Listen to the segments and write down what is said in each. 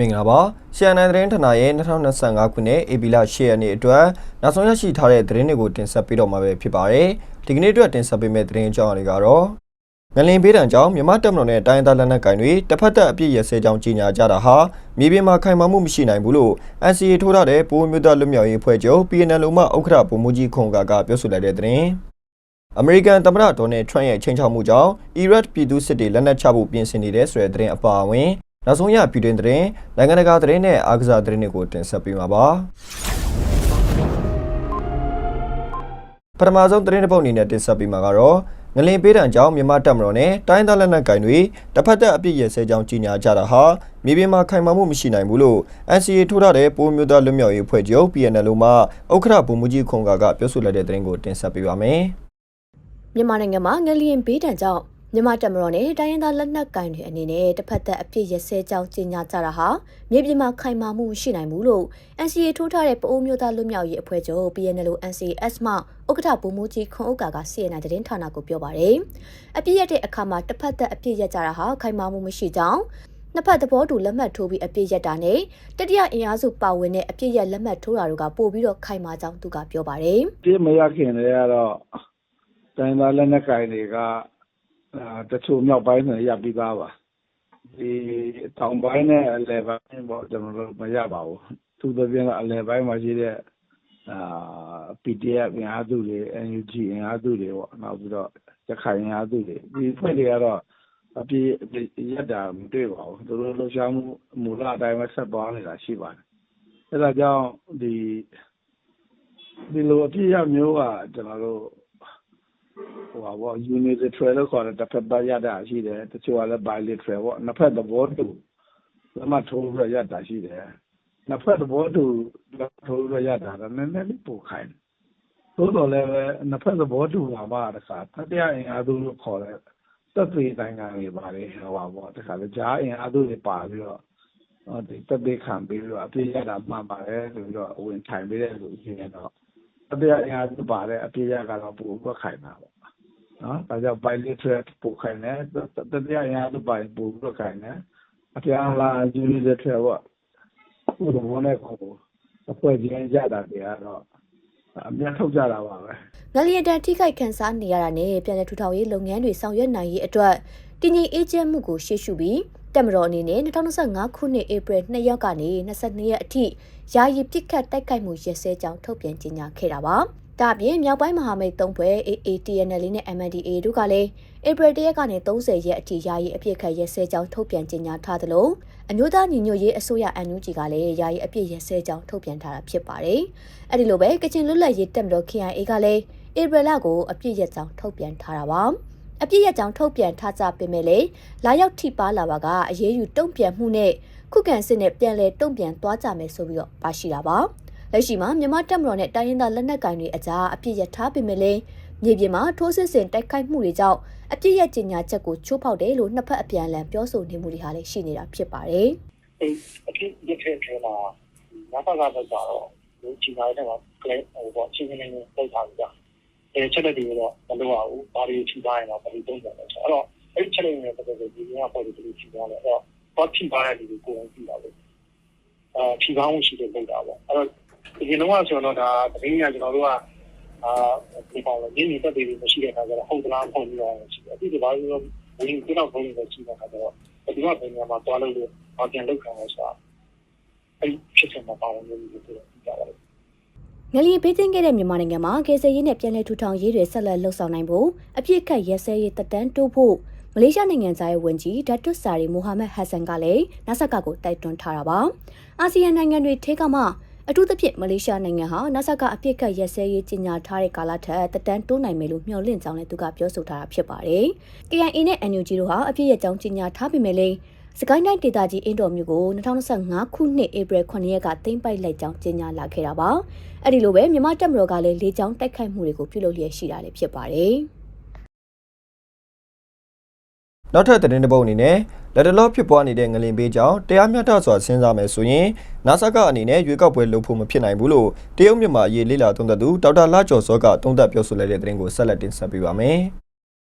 မင်္ဂလာပါဆီယန်နိုင်သတင်းဌာနရဲ့2025ခုနှစ်ဧပြီလ10ရက်နေ့အတွက်နောက်ဆုံးရရှိထားတဲ့သတင်းတွေကိုတင်ဆက်ပေးတော့မှာပဲဖြစ်ပါတယ်ဒီကနေ့အတွက်တင်ဆက်ပေးမယ့်သတင်းအကြောင်းအရာတွေကတော့ငလင်ပေးတံကြောင့်မြမတက်မတော်နဲ့တိုင်းဒေသလက်နက်ကိုင်တွေတစ်ဖက်သက်အပြစ်ရစဲကြောင်းကြီးညာကြတာဟာမြေပြင်မှာခိုင်မာမှုမရှိနိုင်ဘူးလို့ NCA ထိုးထားတဲ့ပိုးမျိုးသားလွတ်မြောက်ရေးဖွဲ့ချုပ် PNL မှဥက္ကဋ္ဌဗိုလ်မှူးကြီးခွန်ကာကပြောဆိုလိုက်တဲ့သတင်းအမေရိကန်သမ္မတဒေါ်နယ်ထရန့်ရဲ့ချိန်ချောက်မှုကြောင့်အီရတ်ပြည်သူစစ်တွေလက်နက်ချဖို့ပြင်ဆင်နေတဲ့ဆိုတဲ့သတင်းအပါအဝင် နောက်ဆုံးရပြည်တွင်းသတင်းနိုင်ငံတကာသတင်းနဲ့အားကစားသတင်းတွေကိုတင်ဆက်ပေးမှာပါပထမဆုံးသတင်းတစ်ပုဒ်အနေနဲ့တင်ဆက်ပေးမှာကတော့ငလင်ပေးတံကြောင့်မြန်မာတပ်မတော်နဲ့တိုင်းသားလက်နက်ကင်တွေတစ်ဖက်သက်အပြစ်ရစဲကြောင်းကြီးညာကြတာဟာမြေပြင်မှာခိုင်မာမှုမရှိနိုင်ဘူးလို့ NCA ထိုးထားတဲ့ပိုးမျိုးသားလွတ်မြောက်ရေးဖွဲ့ချုပ် PNL မှဥက္ကဋ္ဌဗိုလ်မှူးကြီးခွန်ကာကပြောဆိုလိုက်တဲ့သတင်းကိုတင်ဆက်ပေးပါမယ်။မြန်မာနိုင်ငံမှာငလျင်ဘေးဒဏ်ကြောင့် မြန်မာတပ်မတော်နဲ့တိုင်းရင်းသားလက်နက်ကင်တွေအနေနဲ့တစ်ဖက်သက်အပြစ်ရစဲကြောင်းကြေညာကြတာဟာမြေပြင်မှာခိုင်မာမှုမရှိနိုင်ဘူးလို့ NCA ထိုးထားတဲ့ပအိုးမျိုးသားလွတ်မြောက်ရေးအဖွဲ့ချုပ် PNL NCS မှဥက္ကဋ္ဌဗိုလ်မှူးကြီးခွန်ဥက္ကာက CNN သတင်းဌာနကိုပြောပါတယ်။အပြစ်ရတဲ့အခါမှာတစ်ဖက်သက်အပြစ်ရကြတာဟာခိုင်မာမှုမရှိကြောင်းနှစ်ဖက်သဘောတူလက်မှတ်ထိုးပြီးအပြစ်ရက်တာနဲ့တတိယအင်အားစုပါဝင်တဲ့အပြစ်ရက်လက်မှတ်ထိုးတာတို့ကပို့ပြီးတော့ခိုင်မာကြောင်းသူကပြောပါတယ်ပြစ်မရခင်တည်းကတော့တိုင်းသားလက်နက်ကိုင်တွေကအာ တချို့မြောက်ပိုင်းနဲ့ရပ်ပြီးသားပါဒီတောင်ပိုင်းနဲ့အလယ်ပိုင်းပေါ့ကျွန်တော်တို့မရပါဘူးသူသဖြင့်ကအလယ်ပိုင်းမှာရှိတဲ့အာ PDF အင်အားစုတွေ NUG အင်အားစုတွေပေါ့နောက်ပြီးတော့ရခိုင်အင်အားစုတွေဒီဖွဲ့တွေကတော့အပြည့်ရက်တာမတွေ့ပါဘူးသူတို့လှုပ်ရှားမှုမူလအတိုင်းပဲဆက်သွားနေတာရှိပါတယ်အဲဒါကြောင့်ဒီဒီလိုအပြည့်ရမျိုးကကျွန်တော်တို့ဟိုပါဘော unilateral လို့ခေါ်တဲ့တစ်ဖက်သက်ရတာရှိတယ် တချို့ကလည်း bilateral ပေါ့ နှစ်ဖက်သဘောတူ လက်မှတ်ထိုးပြီးရတာရှိတယ် နှစ်ဖက်သဘောတူ လက်ထိုးပြီးရတာတော့ နည်းနည်းလေး ပိုခိုင်းသို့တော်လည်းပဲ နှစ်ဖက်သဘောတူမှာပါတခါ တတိယအင်အားစုလို့ခေါ်တဲ့ သက်သေနိုင်ငံတွေပါတယ်ဟိုပါဘောတခါလေဂျားအင်အားစုတွေပါပြီးတော့ဟောဒီတက်သေးခံပြီးတော့ အပြည့်ရတာ မှန်ပါတယ်ဆိုပြီးတော့ ဝင်ထိုင်ပြီးတဲ့လူကြီးနေတော့ အပြည့်အင်အားစုပါတဲ့အပြည့်ရကတော့ပို့ခွက်ခိုင်တာပေါ့နော်ဒါကြောင့် bilateral ပို့ခိုင်တယ်တတိယအင်အားစုပါပို့ခွက်ခိုင်တယ်အပြန်လာ unilateral ပေါ့ဟိုဘောနဲ့ကိုအဖွဲ့ချင်းကြတာတွေကတော့အများထုတ်ကြတာပါပဲငလျင်တန်ထိခိုက်ခန်းစားနေရတာနဲ့ပြည်내ထူထောင်ရေးလုပ်ငန်းတွေဆောင်ရွက်နိုင်ရေးအတွက်တည်ငြိမ်အေးချမ်းမှုကိုရှေ့ရှုပြီးတက်မတော်အနေနဲ့2025ခုနှစ်ဧပြီ2ရက်ကနေ22ရက်အထိ ယာယီပြစ်ခတ်တိုက်ခိုက်မှုရက်စဲကြောင်းထုတ်ပြန်ကြေညာခဲ့တာပါ။ဒါ့အပြင်မြောက်ပိုင်းမဟာမိတ်၃ဘွဲ AATNL နဲ့ MNDAA တို့ကလည်းဧပြီ1ရက်ကနေ30ရက်အထိယာယီအပြစ်ခတ်ရက်စဲကြောင်းထုတ်ပြန်ကြေညာထားသလိုအမျိုးသားညီညွတ်ရေးအစိုးရ NUG ကလည်းယာယီအပြစ်ရက်စဲကြောင်းထုတ်ပြန်ထားတာဖြစ်ပါတယ်။အဲဒီလိုပဲကချင်လွတ်လပ်ရေးတပ်မတော် KIA ကလည်းဧပြီလကိုအပြစ်ရက်ကြောင်းထုတ်ပြန်ထားတာပါ။အပြစ်ရက်ကြောင်းထုတ်ပြန်ထားကြပေမဲ့လည်းလာရောက်ထိပါလာပါကအရေးယူတုံ့ပြန်မှုနဲ့ ခုခံစစ်နဲ့ပြန်လည်တုံ့ပြန်သွားကြမယ်ဆိုပြီးတော့ပါရှိတာပါ။လက်ရှိမှာမြန်မာတပ်မတော်နဲ့တိုင်းရင်းသားလက်နက်ကိုင်တွေအကြားအပြစ်ရထားပေမဲ့လည်းမြေပြင်မှာထိုးစစ်ဆင်တိုက်ခိုက်မှုတွေကြောင့်အပြစ်ရကြေညာချက်ကိုချိုးဖောက်တယ်လို့နှစ်ဖက်အပြန်အလှန်ပြောဆိုနေမှုတွေဟာလည်းရှိနေတာဖြစ်ပါတယ်အဲအဖြစ်ရတဲ့ထဲမှာနာပါကဘက်ကတော့ဒီချီနာတဲ့မှာကလေးဟိုပေါ့ချင်းချင်းလေးပုတ်ထားကြ။အဲချက်လက်တွေတော့မလုပ်ရဘူး။ဘာတွေချီထားရင်တော့ဘာတွေတုံးတယ်ဆိုတော့အဲ့ဒီချက်လက်တွေပတ်သက်ပြီးဒီကပေါ်ဒီလိုချီထားတယ်။အဲ့တော့ ဘာချီထားတဲ့လူကိုကိုယ်ကြည့်တာလေ။အာချီကောင်းရှိတဲ့ပုံတာပေါ့။အဲ့တော့ဒီကနေ့ကဆိုတော့ဒါတကယ်ကြီးကျွန်တော်တို့ကအာဒီပေါ်လည်းဒီတက်တွေမရှိတဲ့အခါကျတော့ဟုတ်သလားမဟုတ်ဘူးလားရှိတယ်။အခုဒီဘာလို့ဝင်ကြတော့ဘုံတွေရှိတဲ့အခါကျတော့ဒီကဘယ်နေရာမှာတွားလို့ဘာပြန်လုပ်ခံလဲဆိုတာအဲ့ဖြစ်စဉ်မှာပါဝင်နေတယ်လို့ပြောကြပါတယ်ငလျင်ပေးသိမ်းခဲ့တဲ့မြန်မာနိုင်ငံမှာကေဆယ်ရေးနဲ့ပြည်내ထူထောင်ရေးတွေဆက်လက်လှုပ်ဆောင်နိုင်ဖို့အပြစ်ခတ်ရဲစဲရေးတက်တန်းတိုးဖို့ မလေးရှားနိုင်ငံသားရဲ့ဝန်ကြီးဓာတ်တွဆာရီမိုဟာမက်ဟတ်ဆန်ကလည်းနာဆက်ကကိုတိုက်တွန်းထားတာပါအာဆီယံနိုင်ငံတွေထဲကမှအထူးသဖြင့်မလေးရှားနိုင်ငံဟာနာဆက်ကအပြစ်ခတ်ရဲစဲရေးကြီးညာထားတဲ့ကာလထက်တက်တန်းတိုးနိုင်မယ်လို့မျှော်လင့်ကြောင်းလည်းသူကပြောဆိုထားတာဖြစ်ပါတယ်။ KIA နဲ့ NUG တို့ဟာအပြစ်ရဲ့ကြောင်းကြီးညာထားပေမဲ့လည်းစကိုင်းတိုင်းဒေသကြီးအင်းတော်မြို့ကို2025ခုနှစ်ဧပြီ9ရက်ကသိမ်းပိုက်လိုက်ကြောင်းကြေညာလာခဲ့တာပါ။အဲ့ဒီလိုပဲမြန်မာတပ်မတော်ကလည်းလေကြောင်းတိုက်ခိုက်မှုတွေကိုပြုလုပ်လျက်ရှိတာလည်းဖြစ်ပါတယ်။ နောက်ထပ်သတင်းတစ်ပုဒ်အနေနဲ့လက်တလောဖြစ်ပွားနေတဲ့ငလင်ပေးကြောင့်တရားမျှတစွာစဉ်းစားမယ်ဆိုရင်နာဆာကအနေနဲ့ရွေးကောက်ပွဲလုပ်ဖို့မဖြစ်နိုင်ဘူးလို့တရုတ်မြန်မာရေးလေလာသုံးသပ်သူဒေါက်တာလာကျော်စောကသုံးသပ်ပြောဆိုလိုက်တဲ့သတင်းကိုဆက်လက်တင်ဆက်ပေးပါမယ်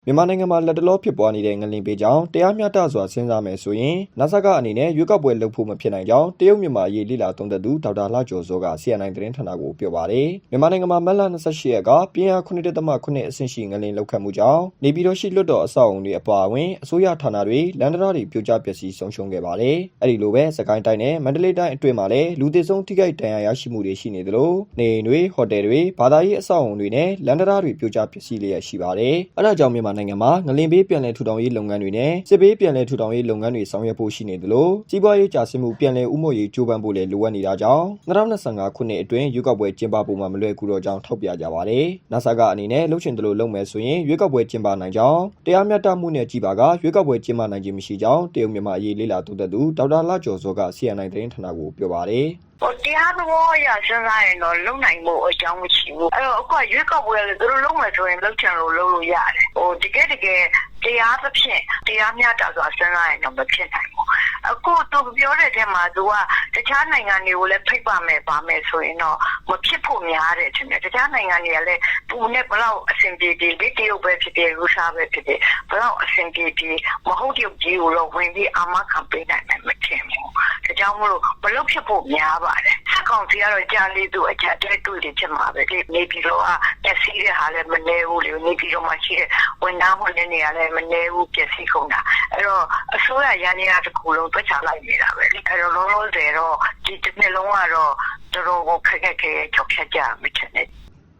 မြန်မာနိုင်ငံမှာလက်တလောဖြစ်ပွားနေတဲ့ငလင်ပေးကြောင်းတရားမျှတစွာစဉ်းစားမယ်ဆိုရင်နာဆာကအနေနဲ့ရွေးကောက်ပွဲလုပ်ဖို့မဖြစ်နိုင်ကြောင်းတရုတ်မြန်မာရေးလိလာသုံးသက်သူဒေါက်တာလှကျော်စောက CNN သတင်းဌာနကိုပြောပါတယ်မြန်မာနိုင်ငံမှာမတ်လ28ရက်ကပြင်းအား9.9အဆင့်ရှိငလင်လောက်ခတ်မှုကြောင့်နေပြည်တော်ရှိလွတ်တော်အဆောက်အုံတွေအပါအဝင်အစိုးရဌာနတွေလန်ဒရာတွေပြိုကျပျက်စီးဆုံးရှုံးခဲ့ပါတယ်အဲ့ဒီလိုပဲစကိုင်းတိုင်းနဲ့မန္တလေးတိုင်းအတွင်းမှာလည်းလူသစ်ဆုံးထိခိုက်ဒဏ်ရာရရှိမှုတွေရှိနေသလိုနေအိမ်တွေဟိုတယ်တွေဘာသာရေးအဆောက်အုံတွေနဲ့လန်ဒရာတွေပြိုကျပျက်စီးလျက်ရှိပါတယ်အဲဒါကြောင့်မြန်မာနိုင်ငံမှာငလင်ဘေးပြန်လည်ထူထောင်ရေးလုပ်ငန်းတွေနဲ့စစ်ဘေးပြန်လည်ထူထောင်ရေးလုပ်ငန်းတွေဆောင်ရွက်ဖို့ရှိနေသလိုစီးပွားရေးကြာဆင်းမှုပြန်လည်ဥမှုရေးကြိုးပမ်းဖို့လည်းလိုအပ်နေတာကြောင့်2025ခုနှစ်အတွင်းရွေးကောက်ပွဲကျင်းပဖို့မှမလွယ်ကူတော့ကြောင်းထောက်ပြကြပါတယ်။ NASA ကအနေနဲ့လှုပ်ရှင်တလို့လုပ်မယ်ဆိုရင်ရွေးကောက်ပွဲကျင်းပနိုင်ကြောင်းတရားမျှတမှုနဲ့ကြည်ပါကရွေးကောက်ပွဲကျင်းပနိုင်ခြင်းမရှိကြောင်းတရုတ်မြန်မာအရေးလေးလာတူသက်သူဒေါက်တာလှကျော်စောက CNN သတင်းဌာနကိုပြောပါတယ်။ဟိုတရားသဘောအရစဉ်းစားရင်တော့လုံနိုင်မှုအကြောင်းမရှိဘူးအဲ့တော့အခုကရွေးကောက်ပွဲလေသူတို့လုံမယ်ဆိုရင်လုံချင်လို့လုံလို့ရတယ်ဟိုတကယ်တကယ်တရားသဖြင့်တရားမျှတစွာစဉ်းစားရင်တော့မဖြစ်နိုင်ဘူး အခုသူပြောတဲ့အထက်မှာသူကတခြားနိုင်ငံတွေကိုလည်းဖိတ်ပါမယ်ပါမယ်ဆိုရင်တော့မဖြစ်ဖို့များတယ်ထင်တယ်တခြားနိုင်ငံတွေကလည်းသူနဲ့ဘလောက်အဆင်ပြေပြေဒီတရုတ်ပဲဖြစ်ဖြစ်ရုရှားပဲဖြစ်ဖြစ်ဘလောက်အဆင်ပြေပြေမဟုတ်ရုပ်ကြီးကိုတော့ဝင်ပြီးအာမခံပေးနိုင်တယ်မထင်ဘူးဒါကြောင့်မလို့ဘလို့ဖြစ်ဖို့များပါတယ်ဆက်ကောင်စီကတော့ကြာလေးသူအကြက်တဲတွေ့တယ်ဖြစ်မှာပဲဒီနေပြည်တော်ကပျက်စီးတဲ့ဟာလည်းမနေဘူးလေနေပြည်တော်မှာရှိတဲ့ဝန်ထမ်းဝန်ထမ်းတွေကလည်းမနေဘူးပျက်စီးကုန်တာအဲ့တော့အစိုးရရန်ရတစ်ခုလုံးတွက်ချလိုက်နေတာပဲလေအဲ့တော့လုံးလုံးတယ်တော့ဒီတစ်နှစ်လုံးကတော့တော်တော်ကိုခက်ခက်ခဲချုပ်ဖြတ်ကြမှထင်တယ်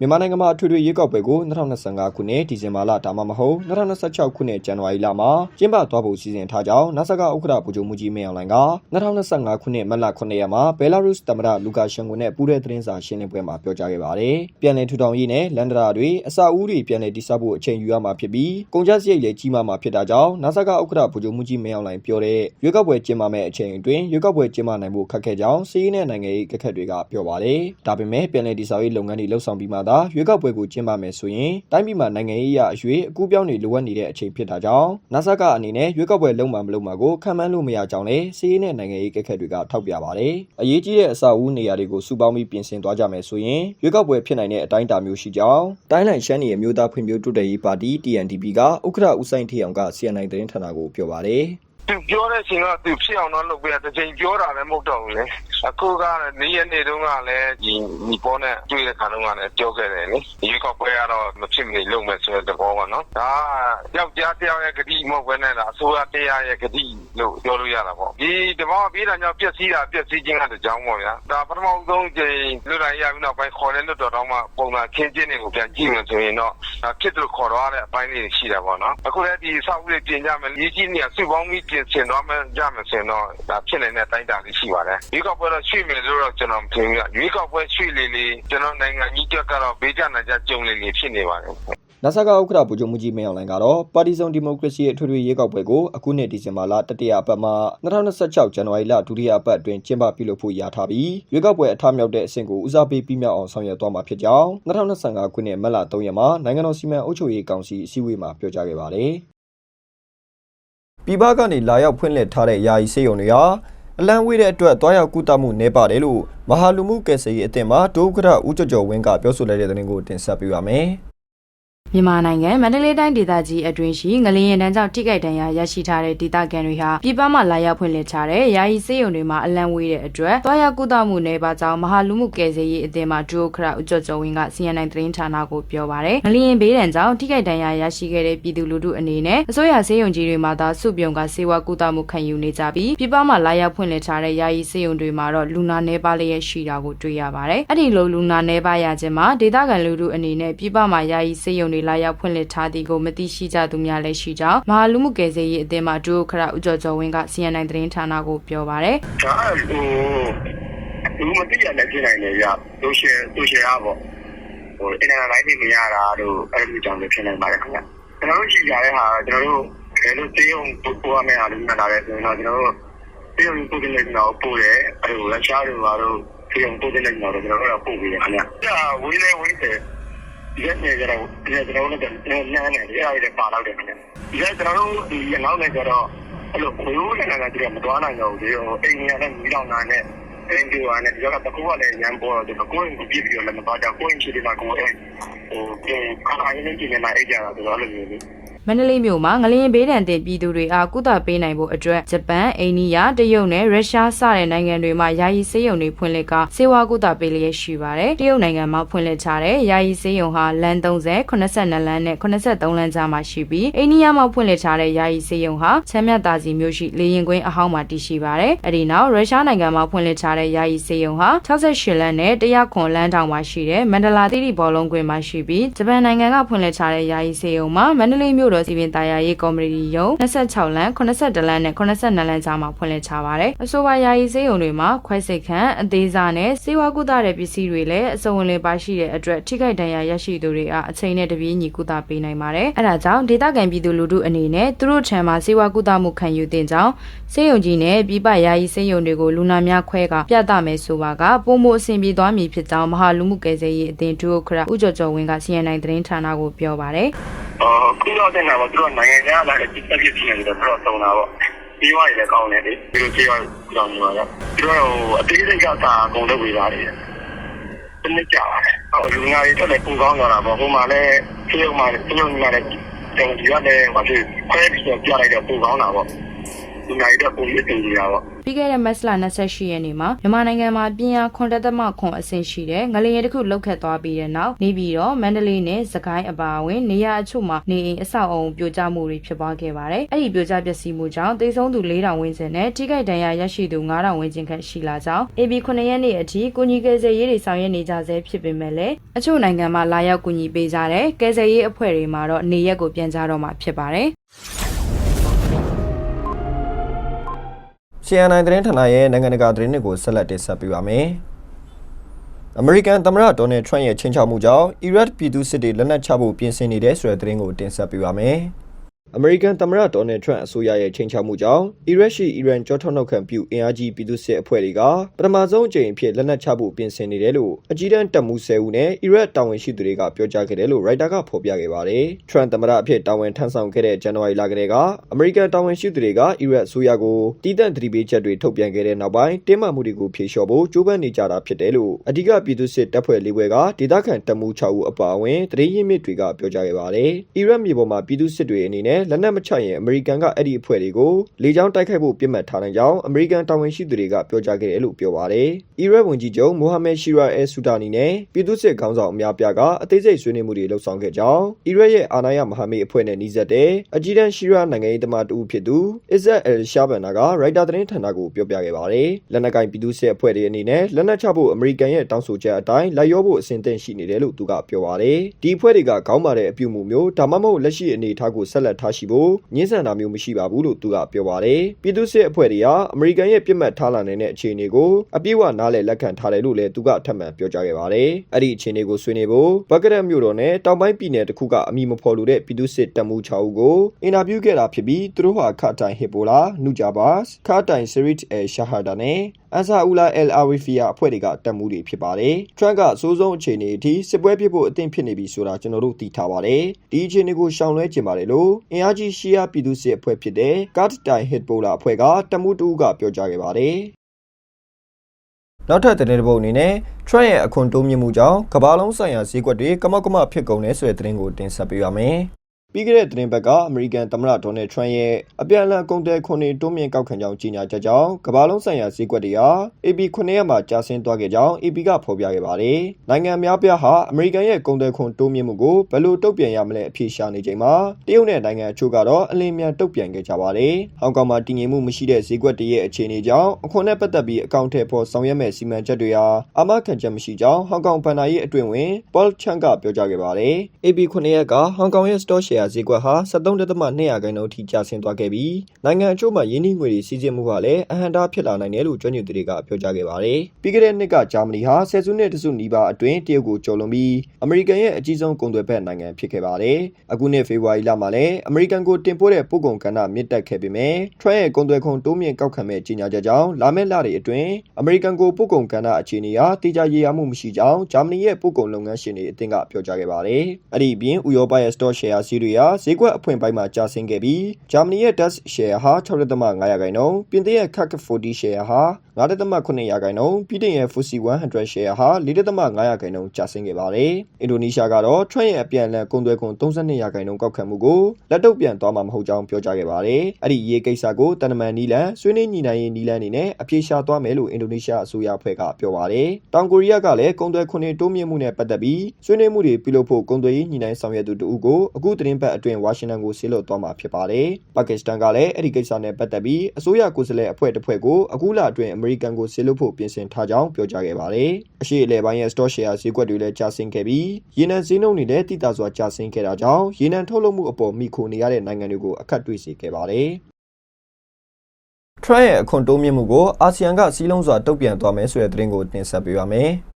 မြန်မာနိုင်ငံမှာအထွေထွေရွေးကောက်ပွဲကို2025ခုနှစ်ဒီဇင်ဘာလဒါမှမဟုတ်2026ခုနှစ်ဇန်နဝါရီလမှာကျင်းပသွားဖို့စီစဉ်ထားကြောင်း NASA ကဥက္ကဋ္ဌဗိုလ်ချုပ်မှုကြီးမင်းအောင်လှိုင်က2025ခုနှစ်မတ်လ9ရက်မှာဘယ်လာရုစ်သမ္မတလူကာရှန်ကိုနဲ့ပူးတဲ့သတင်းစာရှင်းလင်းပွဲမှာပြောကြားခဲ့ပါတယ်။ပြန်လည်ထူထောင်ရေးနဲ့လန်ဒရာတွေအစာအုပ်တွေပြန်လည်တည်ဆောက်ဖို့အချိန်ယူရမှာဖြစ်ပြီးကုန်ကျစရိတ်လည်းကြီးမားမှာဖြစ်တာကြောင့် NASA ကဥက္ကဋ္ဌဗိုလ်ချုပ်မှုကြီးမင်းအောင်လှိုင်ပြောတဲ့ရွေးကောက်ပွဲကျင်းပမယ့်အချိန်အတွင်းရွေးကောက်ပွဲကျင်းပနိုင်ဖို့ခက်ခဲကြောင်းစီးရီးနဲ့နိုင်ငံရေးကခက်တွေကပြောပါတယ်။ဒါပေမဲ့ပြန်လည်တည်ဆောက်ရေးလုပ်ငန်းတွေလှုပ်ဆောင်ပြီးမှသာရွေးကောက်ပွဲကိုကျင်းပမယ်ဆိုရင်တိုင်းပြည်မှာနိုင်ငံရေးအရအရွေးအကူပြောင်းတွေလိုအပ်နေတဲ့အချိန်ဖြစ်တာကြောင့် NASA ကအနေနဲ့ရွေးကောက်ပွဲလုံးမှာမလုံးမှာကိုခံမှန်းလို့မရကြောင်းလည်းစီးရီးနဲ့နိုင်ငံရေးကခက်တွေကထောက်ပြပါတယ်။အရေးကြီးတဲ့အဆောက်အဦနေရာတွေကိုစုပေါင်းပြီးပြင်ဆင်သွားကြမယ်ဆိုရင်ရွေးကောက်ပွဲဖြစ်နိုင်တဲ့အတိုင်းအတာမျိုးရှိကြောင်းတိုင်းလိုင်ရှမ်းပြည်အမျိုးသားဖွံ့ဖြိုးတိုးတက်ရေးပါတီ TNDP ကဥက္ကဋ္ဌဦးဆိုင်ထေအောင်က CNN သတင်းဌာနကိုပြောပါတယ်။ သူပြောတဲ့အချိန်က သူဖြစ်အောင်တော့လုပ်ပြတစ်ချိန်ပြောတာလည်း မဟုတ်တော့ဘူးလေ အခုကနေ့ရက်နေ့တုန်းကလည်းဒီညီပေါ်နဲ့ တွေ့တဲ့ခါတုန်းကလည်း ပြောခဲ့တယ်လေ ရွေးကောက်ပွဲကတော့ မဖြစ်မနေလုပ်မယ်ဆိုတဲ့ သဘောပါနော် ဒါက ယောက်ျားတစ်ယောက်ရဲ့ဂတိမဟုတ်ဘဲနဲ့ဒါအစိုးရတရားရဲ့ဂတိလို့ ပြောလို့ရတာပေါ့ ဒီတဘောပြေးတာကြောင့်ပြက်စီးတာပြက်စီးခြင်းက တကြောင်ပေါ့ဗျာ ဒါ ပထမဆုံးချိန်လွတ်လာရပြီးနောက်ပိုင်း ခေါ်တဲ့လွတ်တော်တော့မှ ပုံစံခင်းချင်းတွေကို ပြန်ကြည့်မယ်ဆိုရင်တော့ဒါဖြစ်လို့ခေါ်တော့တဲ့အပိုင်းလေးရှိတာပေါ့နော် အခုလည်း ဒီစောက်ဦးလေးပြင်ကြမယ်ရေးကြီးနေရစုပေါင်းပြီး ပြင်ဆင်တော့မှကြမယ်ဆိုရင်တော့ဒါဖြစ်နိုင်တဲ့အတိုင်းအတာလေးရှိပါတယ်။ရွေးကောက်ပွဲတော့ရွှေ့မယ်လို့တော့ကျွန်တော်မထင်ဘူး။ရွေးကောက်ပွဲရွှေ့လေလေကျွန်တော်နိုင်ငံကြီးတက်ကတော့ဘေးကျနိုင်ကြကြုံလေလေဖြစ်နေပါတယ်။နာဆာကဥက္ကဋ္ဌဗိုလ်ချုပ်မှုကြီးမင်းအောင်လှိုင်ကတော့ပါတီစုံဒီမိုကရေစီရဲ့အထွေထွေရွေးကောက်ပွဲကိုအခုနှစ်ဒီဇင်ဘာလတတိယအပတ်မှ2026ဇန်နဝါရီလဒုတိယအပတ်အတွင်းကျင်းပပြုလုပ်ဖို့ရာထားပြီးရွေးကောက်ပွဲအထမြောက်တဲ့အဆင့်ကိုဦးစားပေးပြီးမြောက်အောင်ဆောင်ရွက်သွားမှာဖြစ်ကြောင်း2025ခုနှစ်မတ်လ3ရက်မှာနိုင်ငံတော်စီမံအုပ်ချုပ်ရေးကောင်စီအစည်းအဝေးမှာပြောကြားခဲ့ပါတယ်။ ပြည်ပကနေလာရောက်ဖွင့်လှစ်ထားတဲ့ယာယီစေယုံတွေဟာအလံဝေးတဲ့အတွက်တွားရောက်ကုသမှုနေပါတယ်လို့မဟာလူမှုကယ်ဆယ်ရေးအသင်းမှဒုဥက္ကဋ္ဌဦးကျော်ကျော်ဝင်းကပြောဆိုလိုက်တဲ့သတင်းကိုတင်ဆက်ပေးပါမယ်။ မြန်မာနိုင်ငံမန္တလေးတိုင်းဒေသကြီးအတွင်းရှိငလျင်တန်းကြောင့်ထိခိုက်ဒဏ်ရာရရှိထားတဲ့ဒေသခံတွေဟာပြည်ပမှလာရောက်ဖွင့်လှစ်ထားတဲ့ယာယီစေယုံတွေမှာအလံဝေးတဲ့အတွက်တွားရောက်ကုသမှုနယ်ပါကြောင်းမဟာလူမှုကယ်ဆယ်ရေးအသင်းမှဒုဥက္ကဋ္ဌဦးကျော်ကျော်ဝင်းက CNN သတင်းဌာနကိုပြောပါရယ်ငလျင်ဘေးဒဏ်ကြောင့်ထိခိုက်ဒဏ်ရာရရှိခဲ့တဲ့ပြည်သူလူထုအနေနဲ့အစိုးရစေယုံကြီးတွေမှာသာစုပြုံကစေဝါကုသမှုခံယူနေကြပြီးပြည်ပမှလာရောက်ဖွင့်လှစ်ထားတဲ့ယာယီစေယုံတွေမှာတော့လူနာနယ်ပါလျက်ရှိတာကိုတွေ့ရပါတယ်အဲ့ဒီလိုလူနာနယ်ပါရခြင်းမှာဒေသခံလူထုအနေနဲ့ပြည်ပမှယာယီစေယုံတွေလာရောက်ဖွင့်လှစ်ထားသည်ကိုမသိရှိကြသူများလည်းရှိကြောင်းမဟာလူမှုကယ်ဆယ်ရေးအသင်းမှဒုဥက္ကဋ္ဌဦးကျော်ကျော်ဝင်းက CNN သတင်းဌာနကိုပြောပါရယ်ဒါဟိုလူမသိရလည်းဖြစ်နိုင်တယ်ရဆိုရှယ်ဆိုရှယ်အားပေါ့ဟိုအင်တာနက်လိုင်းတွေမရတာတို့အဲ့လိုကြောင့်လည်းဖြစ်နိုင်ပါတယ်ခင်ဗျကျွန်တော်တို့ရှိကြတဲ့ဟာကျွန်တော်တို့ဘယ်လိုတေးအောင်ပို့ရမယ့်ဟာလို့မှတ်လာတယ်ဆိုရင်တော့ကျွန်တော်တို့တေးအောင်ပို့တဲ့နေရာကိုပို့တယ်အဲ့လိုလက်ချားတွေပါတော့တေးအောင်ပို့တဲ့နေရာကိုကျွန်တော်တို့ပို့ပြီးတယ်ခင်ဗျဒါဝေးနေဝေးတယ် ဒီကနေကြတော့ဒီကျွန်တော်တို့လည်းနည်းနည်းနဲ့အဲ့ဒါတွေပါတော့တယ်ခင်ဗျဒီကကျွန်တော်တို့ဒီနောက်နေကြတော့အဲ့လိုဘိုးနဲ့ကကြည့်မသွားနိုင်တော့ဘူးလေဟိုအိမ်ကြီးနဲ့မိတော့နာနဲ့အင်းဒီဝါနဲ့ဒီကတကူကလည်းရန်ပေါ်တော့ကိုယ်ကိုပြည့်ပြီးတော့လည်းမသွားကြကိုယ်ရှိတယ်မှာကိုယ်အဲ့ဟိုဒီခါရင်းနေနေမှာအဲ့ကြတာဆိုတော့အဲ့လိုမျိုးလေ မန္တလေးမြို့မှာငလျင်ဘေးဒဏ်တင်ပြည်သူတွေအားကုသပေးနိုင်ဖို့အတွက်ဂျပန်အိန္ဒိယတရုတ်နဲ့ရုရှားစတဲ့နိုင်ငံတွေမှာယာယီဆေးရုံတွေဖွင့်လှစ်ကစေဝါကုသပေးလျက်ရှိပါတယ်တရုတ်နိုင်ငံမှာဖွင့်လှစ်ထားတဲ့ယာယီဆေးရုံဟာလမ်း30 82လမ်းနဲ့83လမ်းကြားမှာရှိပြီးအိန္ဒိယမှာဖွင့်လှစ်ထားတဲ့ယာယီဆေးရုံဟာချမ်းမြတ်သာစီမြို့ရှိလေရင်ကွင်းအဟောင်းမှာတည်ရှိပါတယ်အဲဒီနောက်ရုရှားနိုင်ငံမှာဖွင့်လှစ်ထားတဲ့ယာယီဆေးရုံဟာ68လမ်းနဲ့109လမ်းတောင်မှာရှိတဲ့မန္တလာတိတိဘောလုံးကွင်းမှာရှိပြီးဂျပန်နိုင်ငံကဖွင့်လှစ်ထားတဲ့ယာယီဆေးရုံမှာမန္တလေးမြို့တော်စီပင်သားယာရေးကော်မတီရုံး26လမ်း82လမ်းနဲ့82လမ်းကြားမှာဖွင့်လှစ်ထားပါတယ်အဆိုပါယာယီဆေးရုံတွေမှာခွဲစိတ်ခန့်အသေးစားနဲ့စေဝါကုသတဲ့ပစ္စည်းတွေလည်းအစုံဝင်လင်ပါရှိတဲ့အတွက်ထိခိုက်ဒဏ်ရာရရှိသူတွေအားအချိန်နဲ့တပြေးညီကုသပေးနိုင်ပါတယ်အဲဒါကြောင့်ဒေသခံပြည်သူလူထုအနေနဲ့သူတို့ထံမှာစေဝါကုသမှုခံယူတင်ကြောင်းဆေးရုံကြီးနဲ့ပြည်ပယာယီဆေးရုံတွေကိုလူနာများခွဲကပြသမယ်ဆိုပါကပုံမအဆင်ပြေသွားမည်ဖြစ်ကြောင်းမဟာလူမှုကယ်ဆယ်ရေးအသင်းဒုဥက္ကဋ္ဌဦးကျော်ကျော်ဝင်းက CNN သတင်းဌာနကိုပြောပါတယ်အော်ခုတော့တဲ့နာမှာသူတို့နိုင်ငံခြားလာတဲ့စစ်တပ်ဖြစ်နေတယ်ဆိုတော့တုံတာပေါ့ပြီးသွားရင်လည်းကောင်းတယ်လေပြီးတော့ကြေးရကြောင်နေပါတော့သူတို့အသေးစိတ်ကသာအကုန်လုပ်ပေးတာလေတနစ်ကြပါတယ်ဟိုလူငါတွေတက်လည်းပူကောင်းကြတာပေါ့ဟိုမှာလည်းပြုံးမှာပြုံးမှာလည်းတောင်ကြီးရတယ်ဘာဖြစ်ခွဲပြီးတော့ပြလိုက်တော့ပူကောင်းတာပေါ့ လူငါတွေတက်ပူရစ်တင်ကြတာပေါ့ပြီးခဲ့တဲ့မတ်လ28ရက်နေ့မှာမြန်မာနိုင်ငံမှာပြင်းအားခွန်တက်သမခွန်အဆင့်ရှိတဲ့ငလျင်တစ်ခုလှုပ်ခတ်သွားပြီးတဲ့နောက်နေပြည်တော်မန္တလေးနဲ့စကိုင်းအပါအဝင်နေရာအချို့မှာနေအိမ်အဆောက်အအုံပြိုကျမှုတွေဖြစ်ပွားခဲ့ပါတယ်။အဲ့ဒီပြိုကျပျက်စီးမှုကြောင့်သေဆုံးသူ4000ဝန်းကျင်နဲ့ထိခိုက်ဒဏ်ရာရရှိသူ9000ဝန်းကျင်ခန့်ရှိလာကြောင်း AB 9ရက်နေ့အထိကုညီကယ်ဆယ်ရေးတွေဆောင်ရွက်နေကြဆဲဖြစ်ပေမဲ့လည်းအချို့နိုင်ငံမှာလာရောက်ကူညီပေးကြတဲ့ကယ်ဆယ်ရေးအဖွဲ့တွေမှာတော့နေရက်ကိုပြန်ကြတော့မှာဖြစ်ပါတယ်။ CNN သတင်းဌာနရဲ့နိုင်ငံတကာသတင်းတွေကိုဆက်လက်တင်ဆက်ပေးပါမယ်။အမေရိကန်သမ္မတဒေါ်နယ်ထရန့်ရဲ့ချင်းချောက်မှုကြောင့်အီရတ်ပြည်သူစစ်တွေလက်နက်ချဖို့ပြင်ဆင်နေတဲ့ဆိုတဲ့သတင်းကိုတင်ဆက်ပေးပါမယ်။ အမေရိကန်သမ္မတဒေါ်နယ်ထရန့်အစိုးရရဲ့ချင်းချောက်မှုကြောင့်အီရတ်ရှိအီရန်ကြောထောက်နောက်ခံပြုအင်အားကြီးပြည်သူစစ်အဖွဲ့တွေကပထမဆုံးအကြိမ်အဖြစ်လက်နက်ချဖို့ပြင်ဆင်နေတယ်လို့အကြီးတန်းတပ်မှုဆယ်ဦးနဲ့အီရတ်တာဝန်ရှိသူတွေကပြောကြားခဲ့တယ်လို့ရိုက်တာကဖော်ပြခဲ့ပါတယ်။ထရန့်သမ္မတအဖြစ်တာဝန်ထမ်းဆောင်ခဲ့တဲ့ဇန်နဝါရီလကတည်းကအမေရိကန်တာဝန်ရှိသူတွေကအီရတ်အစိုးရကိုတည်တံ့သတိပေးချက်တွေထုတ်ပြန်ခဲ့တဲ့နောက်ပိုင်းတင်းမာမှုတွေကိုဖြေလျှော့ဖို့ကြိုးပမ်းနေကြတာဖြစ်တယ်လို့အဓိကပြည်သူစစ်တပ်ဖွဲ့လေးဘွဲကဒေသခံတပ်မှု6ဦးအပါအဝင်တရေရင်းမြစ်တွေကပြောကြားခဲ့ပါတယ်။အီရတ်မြေပေါ်မှာပြည်သူစစ်တွေအနေနဲ့လက်နက်မချရင်အမေရိကန်ကအဲ့ဒီအဖွဲ့တွေကိုလေကြောင်းတိုက်ခိုက်ဖို့ပြစ်မှတ်ထားနိုင်ကြောင်းအမေရိကန်တာဝန်ရှိသူတွေကပြောကြားခဲ့တယ်လို့ပြောပါတယ်။အီရတ်ဝန်ကြီးချုပ်မိုဟာမက်ရှီရာအဲဆူဒါနီနဲ့ပြည်သူစစ်ခေါင်းဆောင်အများပြားကအသေးစိတ်ဆွေးနွေးမှုတွေလှုပ်ဆောင်ခဲ့ကြောင်းအီရတ်ရဲ့အာဏာရမဟာမိတ်အဖွဲ့နဲ့နှီးစပ်တဲ့အကြီးတန်းရှီရာနိုင်ငံရေးသမားတူဖြစ်သူအစ္စအယ်ရှာဘန်နာကရိုက်တာသတင်းဌာနကိုပြောပြခဲ့ပါတယ်။လက်နက်ကင်ပြည်သူစစ်အဖွဲ့တွေအနေနဲ့လက်နက်ချဖို့အမေရိကန်ရဲ့တောင်းဆိုချက်အတိုင်းလိုက်ရောဖို့အစဉ်သင့်ရှိနေတယ်လို့သူကပြောပါတယ်။ဒီအဖွဲ့တွေကခေါင်းမာတဲ့အပြုအမူမျိုးဒါမှမဟုတ်လက်ရှိအနေအထားကိုဆက်လက်ထားရှိဖို့ညှင်းဆန်တာမျိုးမရှိပါဘူးလို့သူကပြောပါတယ်။ပြည်သူစစ်အဖွဲ့တွေဟာအမေရိကန်ရဲ့ပြစ်မှတ်ထားလာနေတဲ့အခြေအနေကိုအပြည့်အဝနားလည်လက်ခံထားတယ်လို့လည်းသူကထပ်မံပြောကြားခဲ့ပါတယ်။အဲ့ဒီအခြေအနေကိုဆွေးနွေးဖို့ဘဂရက်မြို့တော်နဲ့တောင်ပိုင်းပြည်နယ်တစ်ခုကအမိမဖော်လို့တဲ့ပြည်သူစစ်တပ်မှု6ဦးကိုအင်တာဗျူးခဲ့တာဖြစ်ပြီးသူတို့ဟာခါတိုင်ဟီပိုလာနူဂျာဘတ်ခါတိုင်ဆရစ်အယ်ရှာဟာဒါနဲ့ အန်ဆာအူလာအယ်အာဝီဖီယာအဖွဲ့တွေကတပ်မှုတွေဖြစ်ပါတယ်။ထရန့်ကအစိုးဆုံးအခြေအနေအထိစစ်ပွဲဖြစ်ဖို့အသင့်ဖြစ်နေပြီဆိုတာကျွန်တော်တို့သိထားပါတယ်။ဒီအခြေအနေကိုရှောင်လွှဲကျင်ပါတယ်လို့အင်အားကြီးရှီယာပြည်သူစစ်အဖွဲ့ဖြစ်တဲ့ကတ်တိုင်ဟစ်ပိုလာအဖွဲ့ကတပ်မှုတူကပြောကြားခဲ့ပါတယ်။နောက်ထပ်သတင်းတစ်ပုဒ်အနေနဲ့ Trump ရဲ့အခွန်တိုးမြင့်မှုကြောင့်ကမ္ဘာလုံးဆိုင်ရာဈေးကွက်တွေကမောက်ကမဖြစ်ကုန်တယ်ဆိုတဲ့သတင်းကိုတင်ဆက်ပေးပါမယ်။ ပြီးခဲ့တဲ့သတင်းပတ်ကအမေရိကန်သမ္မတဒေါ်နယ်ထရန့်ရဲ့အပြန်အလှန်ကုန်သွယ်ခွန်တွေတိုးမြင့်ကောက်ခံကြောင်းကြေညာချက်ကြောင့်ကမ္ဘာလုံးဆိုင်ရာဈေးကွက်တွေဟာ AP 9ရက်မှာကျဆင်းသွားခဲ့ကြောင်း AP ကဖော်ပြခဲ့ပါတယ်။နိုင်ငံများပြားဟာအမေရိကန်ရဲ့ကုန်သွယ်ခွန်တိုးမြင့်မှုကိုဘယ်လိုတုံ့ပြန်ရမလဲအဖြေရှာနေချိန်မှာတရုတ်နဲ့နိုင်ငံအချို့ကတော့အလင်းမြန်တုံ့ပြန်ခဲ့ကြပါတယ်။ဟောင်ကောင်မှာတည်ငြိမ်မှုမရှိတဲ့ဈေးကွက်တွေရဲ့အခြေအနေကြောင့်အခွန်နဲ့ပတ်သက်ပြီးအကောင့်ထဲပေါ်ဆောင်ရွက်မဲ့စီမံချက်တွေဟာအမခံချက်မရှိကြောင်းဟောင်ကောင်ဘဏ္ဍာရေးအတွင်ဝင် Paul Chan ကပြောကြားခဲ့ပါတယ်။ AP 9ရက်ကဟောင်ကောင်ရဲ့ stock share ဈေးကွက်ဟာ73.2ရာခိုင်နှုန်းထိကျဆင်းသွားခဲ့ပြီးနိုင်ငံအချို့မှာရင်းနှီးငွေတွေစီးဆင်းမှုကလည်းအဟန့်တားဖြစ်လာနိုင်တယ်လို့ကျွမ်းကျင်သူတွေကပြောကြားခဲ့ပါတယ်။ပြီးခဲ့တဲ့နှစ်ကဂျာမနီဟာဆယ်စုနှစ်တစုနီးပါးအတွင်းတရုတ်ကိုကျော်လွန်ပြီးအမေရိကန်ရဲ့အကြီးဆုံးကုန်သွယ်ဘက်နိုင်ငံဖြစ်ခဲ့ပါတယ်။အခုနှစ်ဖေဖော်ဝါရီလမှာလည်းအမေရိကန်ကိုတင်ပို့တဲ့ပို့ကုန်ကဏ္ဍမြင့်တက်ခဲ့ပေမဲ့ထရန့်ရဲ့ကုန်သွယ်ခွန်တိုးမြင့်ကောက်ခံမဲ့ကြေညာချက်ကြောင့်လာမယ့်လတွေအတွင်းအမေရိကန်ကိုပို့ကုန်ကဏ္ဍအခြေအနေဟာတေချာရေရာမှုမရှိကြောင်းဂျာမနီရဲ့ပို့ကုန်လုပ်ငန်းရှင်တွေအသင်းကပြောကြားခဲ့ပါတယ်။အဲ့ဒီအပြင်ဥရောပရဲ့ stock share စီးတွေဟာဈေးကွက်အဖွင့်ပိုင်းမှာကျဆင်းခဲ့ပြီး ဂျာမနီရဲ့ DAX share ဟာ 6.5 ရာခိုင်နှုန်း ပြင်သစ်ရဲ့ CAC 40 share ဟာ9.8ရာခိုင်နှုန်းပြည်တင်ရဲ့ FTSE 100 share ဟာ4.5ရာခိုင်နှုန်းကျဆင်းခဲ့ပါတယ်။အင်ဒိုနီးရှားကတော့ Trump ရဲ့အပြန်အလှန်ကုန်သွယ်ခွန်32ရာခိုင်နှုန်းကောက်ခံမှုကိုလက်တုပ်ပြန်သွားမှာမဟုတ်ကြောင်းပြောကြားခဲ့ပါတယ်။အဲ့ဒီရေးကိစ္စကိုတန်တမန်နီလန်ဆွေးနွေးညှိနှိုင်းရေးနီလန်အနေနဲ့အပြေရှားသွားမယ်လို့အင်ဒိုနီးရှားအစိုးရအဖွဲ့ကပြောပါတယ်။တောင်ကိုရီးယားကလည်းကုန်သွယ်ခွန်တွေတိုးမြင့်မှုနဲ့ပတ်သက်ပြီးဆွေးနွေးမှုတွေပြုလုပ်ဖို့ကုန်သွယ်ရေးညှိနှိုင်းဆောင်ရွက်သူတဦးကိုအခုသတင်းပတ်အတွင်းဝါရှင်တန်ကိုဆေးလွတ်သွားမှာဖြစ်ပါတယ်။ပါကစ္စတန်ကလည်းအဲ့ဒီကိစ္စနဲ့ပတ်သက်ပြီးအစိုးရကိုယ်စားလှယ်အဖွဲ့တစ်ဖွဲ့ကိုအခုလအတွင်းအမေရိကန်ကိုဆေးလွတ်ဖို့ပြင်ဆင်ထားကြောင်းပြောကြားခဲ့ပါတယ်။အရှိအလဲပိုင်းရဲ့ stock share ဈေးကွက်တွေလည်းကျဆင်းခဲ့ပြီးရေနံဈေးနှုန်းတွေလည်းတိကျစွာကျဆင်းခဲ့တာကြောင့်ရေနံထုတ်လုပ်မှုအပေါ်မိခိုနေရတဲ့နိုင်ငံတွေကိုအခက်တွေ့စေခဲ့ပါတယ်။ Trump ရဲ့အခွန်တိုးမြင့်မှုကိုအာဆီယံကစီးလုံးစွာတုံ့ပြန်သွားမယ်ဆိုတဲ့သတင်းကိုတင်ဆက်ပေးပါမယ်။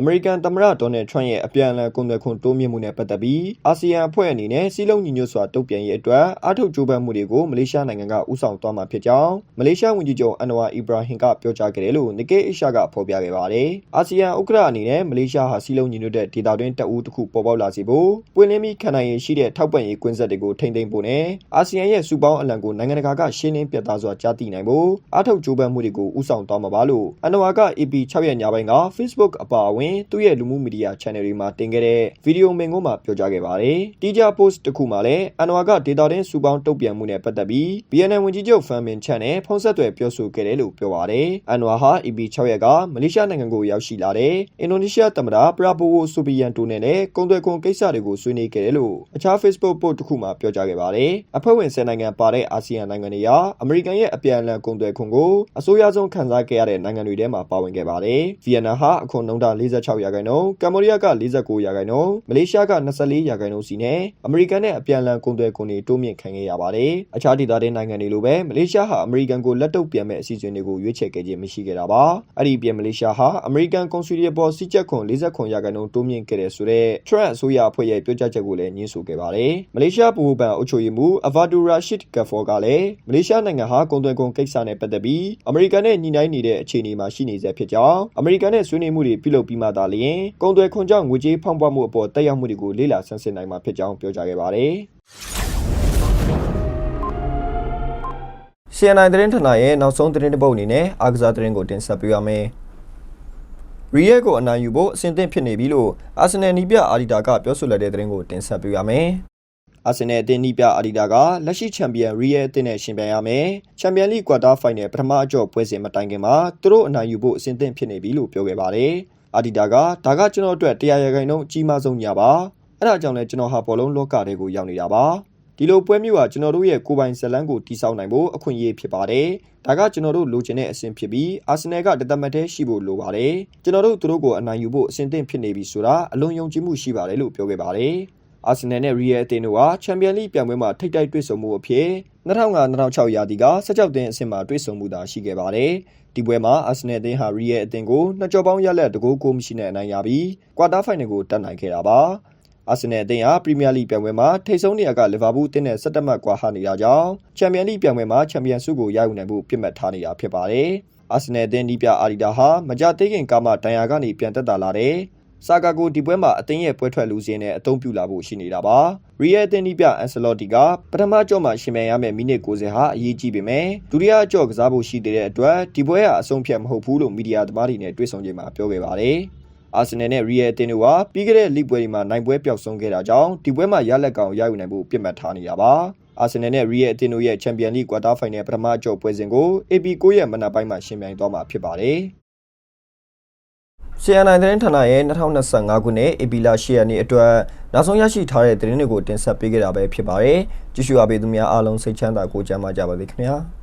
အမေရိကန်သမ္မတဒေါ်နယ်ထရန့်ရဲ့အပြန်အလှန်ကုန်သွယ်ခွန်တိုးမြင့်မှုနဲ့ပတ်သက်ပြီးအာဆီယံအဖွဲ့အနေနဲ့စီးလုံးညီညွတ်စွာတုံ့ပြန်ရေးအတွက်အထောက်ကြိုးပမ်းမှုတွေကိုမလေးရှားနိုင်ငံကဦးဆောင်သွားမှာဖြစ်ကြောင်းမလေးရှားဝန်ကြီးချုပ်အန်နဝါအီဘရာဟင်ကပြောကြားခဲ့တယ်လို့နီကေအရှာကဖော်ပြခဲ့ပါတယ်။အာဆီယံဥက္ကဋ္ဌအနေနဲ့မလေးရှားဟာစီးလုံးညီညွတ်တဲ့ဒေသတွင်းတပ်ဦးတစ်ခုပေါ်ပေါက်လာစေဖို့ပွင့်လင်းပြီးခံနိုင်ရည်ရှိတဲ့ထောက်ပံ့ရေးကွင်းဆက်တွေကိုထိန်းသိမ်းဖို့နဲ့အာဆီယံရဲ့စူပေါင်းအလံကိုနိုင်ငံတကာကရှင်းလင်းပြသစွာကြားသိနိုင်ဖို့အထောက်ကြိုးပမ်းမှုတွေကိုဦးဆောင်သွားမှာပါလို့အန်နဝါက AP 6ရက်ညပိုင်းက Facebook အပါအဝင်သူ့ရဲ့လူမှုမီဒီယာ channel တွေမှာတင်ခဲ့တဲ့ဗီဒီယိုမင်ကွန်းမှာပြောကြားခဲ့ပါတယ်။တီးကြ post တစ်ခုမှာလည်းအန်နဝါကဒေတာတင်းစူပေါင်းတုတ်ပြန်မှုနဲ့ပတ်သက်ပြီး BNN ဝန်ကြီးချုပ်ဖန်မင်ချန်နဲ့ဖုန်းဆက်သွယ်ပြောဆိုခဲ့တယ်လို့ပြောပါတယ်။အန်နဝါဟာ EP 6ရက်ကမလေးရှားနိုင်ငံကိုရောက်ရှိလာတဲ့အင်ဒိုနီးရှားသမ္မတပရာဘိုဝိုဆိုဘီယန်တိုနဲ့လည်းကုန်သွယ်ခွန်ကိစ္စတွေကိုဆွေးနွေးခဲ့တယ်လို့အခြား Facebook post တစ်ခုမှာပြောကြားခဲ့ပါတယ်။အဖွဲ့ဝင်10နိုင်ငံပါတဲ့အာဆီယံနိုင်ငံတွေဟာအမေရိကန်ရဲ့အပြန်အလှန်ကုန်သွယ်ခွန်ကိုအစိုးရဆုံးခံစားခဲ့ရတဲ့နိုင်ငံတွေထဲမှာပါဝင်ခဲ့ပါတယ်။ဗီယက်နမ်ဟာအခွန်နှုန်းတာ46ရာခိုင်နှုန်းကမ္ဘောဒီးယားက49ရာခိုင်နှုန်းမလေးရှားက24ရာခိုင်နှုန်းစီနဲ့အမေရိကန်နဲ့အပြန်အလှန်ကုန်သွယ်ခွန်တွေတိုးမြင့်ခံခဲ့ရပါတယ်။အခြားဒေသတွေနိုင်ငံတွေလိုပဲမလေးရှားဟာအမေရိကန်ကိုလက်တုပ်ပြန်မဲ့အစီအစဉ်တွေကိုရွေးချယ်ခဲ့ခြင်းမရှိခဲ့တာပါ။အဲ့ဒီပြင်မလေးရှားဟာအမေရိကန်ကွန်ဆူလီပေါ်စီချက်ခွန်40ခွန်ရာခိုင်နှုန်းတိုးမြင့်ခဲ့တဲ့ဆိုတဲ့ Trump အစိုးရအဖွဲ့ရဲ့ပြောကြားချက်ကိုလည်းညှင်းဆိုခဲ့ပါတယ်။မလေးရှားဗဟိုဘဏ်အုပ်ချုပ်ရေးမှူးအဗာဒူရာရှစ်ကဖော်ကလည်းမလေးရှားနိုင်ငံဟာကုန်သွယ်ခွန်ကိစ္စနဲ့ပတ်သက်ပြီးအမေရိကန်နဲ့ညှိနှိုင်းနေတဲ့အခြေအနေမှာရှိနေဆဲဖြစ်ကြောင်းအမေရိကန်နဲ့ဆွေးနွေးမှုတွေပြုလုပ်ပြီးမှသာလျှင်ကုန်သွယ်ခွန်ကြောင့်ငွေကြေးဖောင်းပွားမှုအပေါ်တက်ရောက်မှုတွေကိုလေ့လာဆန်းစစ်နိုင်မှာဖြစ်ကြောင်းပြောကြားခဲ့ပါတယ်။ CNI သတင်းဌာနရဲ့နောက်ဆုံးသတင်းတစ်ပုဒ်အနေနဲ့အာကစားသတင်းကိုတင်ဆက်ပေးပါမယ်။ရီယက်ကိုအနိုင်ယူဖို့အဆင်သင့်ဖြစ်နေပြီလို့အာဆင်နယ်နီးပြအာဒီတာကပြောဆိုလိုက်တဲ့သတင်းကိုတင်ဆက်ပေးပါမယ်။အာဆင်နယ်အသင်းနီးပြအာဒီတာကလက်ရှိချန်ပီယံရီယက်အသင်းနဲ့ရှင်ပြိုင်ရမယ်။ချန်ပီယံလိကွာတာဖိုင်နယ်ပထမအကျော့ပွဲစဉ်မတိုင်ခင်မှာသူတို့အနိုင်ယူဖို့အဆင်သင့်ဖြစ်နေပြီလို့ပြောခဲ့ပါတယ်။ အာဒီတာကဒါကကျွန်တော်အတွက်တရားရဂိုင်နှုန်းအကြီးမားဆုံးညာပါ။အဲ့ဒါကြောင့်လည်းကျွန်တော်ဟာဘောလုံးလောကတွေကိုရောက်နေတာပါ။ဒီလိုပွဲမျိုးကကျွန်တော်တို့ရဲ့ကိုယ်ပိုင်ဇလန်းကိုတိစောက်နိုင်ဖို့အခွင့်အရေးဖြစ်ပါတယ်။ဒါကကျွန်တော်တို့လိုချင်တဲ့အဆင့်ဖြစ်ပြီးအာဆင်နယ်ကတသက်မတ်တည်းရှိဖို့လိုပါတယ်။ကျွန်တော်တို့သူတို့ကိုအနိုင်ယူဖို့အဆင်သင့်ဖြစ်နေပြီဆိုတာအလွန်ယုံကြည်မှုရှိပါတယ်လို့ပြောခဲ့ပါတယ်။အာဆင်နယ်နဲ့ရီယယ်အသင်းတို့ဟာချန်ပီယံလိပြိုင်ပွဲမှာထိပ်တိုက်တွေ့ဆုံမှုအဖြစ်2005-2006ရာသီက16သင်းအဆင့်မှာတွေ့ဆုံမှုသာရှိခဲ့ပါတယ်။ ဒီပွဲမှာအာဆင်နယ်အသင်းဟာရီယယ်အသင်းကိုနှစ်ကြော်ပေါင်းရလက်တကူကိုမရှိနဲ့အနိုင်ရပြီးကွာတာဖိုင်နယ်ကိုတက်နိုင်ခဲ့တာပါ။အာဆင်နယ်အသင်းဟာပရီးမီးယားလိပြိုင်ပွဲမှာထိပ်ဆုံးနေရာကလီဗာပူးအသင်းနဲ့17မှတ်ကွာဟနေတာကြောင့်ချန်ပီယံလိပြိုင်ပွဲမှာချန်ပီယံဆုကိုရယူနိုင်ဖို့ပြစ်မှတ်ထားနေတာဖြစ်ပါတယ်။အာဆင်နယ်အသင်းဒီပြအာဒီတာဟာမကြသေးခင်ကာမတန်ရာကနေပြန်တက်တာလာတဲ့ ဆာကာကိုဒီပွဲမှာအသင်းရဲ့ပွဲထွက်လူစင်းနဲ့အသုံးပြုလာဖို့ရှိနေတာပါ။ရီယယ်အသင်းဒီပြအန်ဆလော်တီကပထမကြော့မှာရှင်မြန်ရမယ့်မိနစ်90ဟာအရေးကြီးပေမဲ့ဒုတိယကြော့ကစားဖို့ရှိတဲ့အတွက်ဒီပွဲဟာအဆုံးဖြတ်မဟုတ်ဘူးလို့မီဒီယာသမားတွေနဲ့တွေ့ဆုံချိန်မှာပြောခဲ့ပါတယ်။အာဆင်နယ်နဲ့ရီယယ်အသင်းတို့ဟာပြီးခဲ့တဲ့လိပွဲတွေမှာနိုင်ပွဲပျောက်ဆုံးခဲ့တာကြောင့်ဒီပွဲမှာရလက်ကောင်ရယူနိုင်ဖို့ပြစ်မှတ်ထားနေတာပါအာဆင်နယ်နဲ့ရီယယ်အသင်းတို့ရဲ့ချန်ပီယံလိကွာတာဖိုင်နယ်ပထမအကျော့ပွဲစဉ်ကို AP 9ရက်မနက်ပိုင်းမှာရှင်ပြိုင်သွားမှာဖြစ်ပါတယ်။ CNI သတင်းဌာနရဲ့2025ခုနှစ် AP လ10ရက်နေ့အတွက်နောက်ဆုံးရရှိထားတဲ့သတင်းတွေကိုတင်ဆက်ပေးခဲ့တာပဲဖြစ်ပါတယ်။ကြည့်ရှုအားပေးသူများအားလုံးစိတ်ချမ်းသာကိုကြမ်းပါကြပါစေခင်ဗျာ။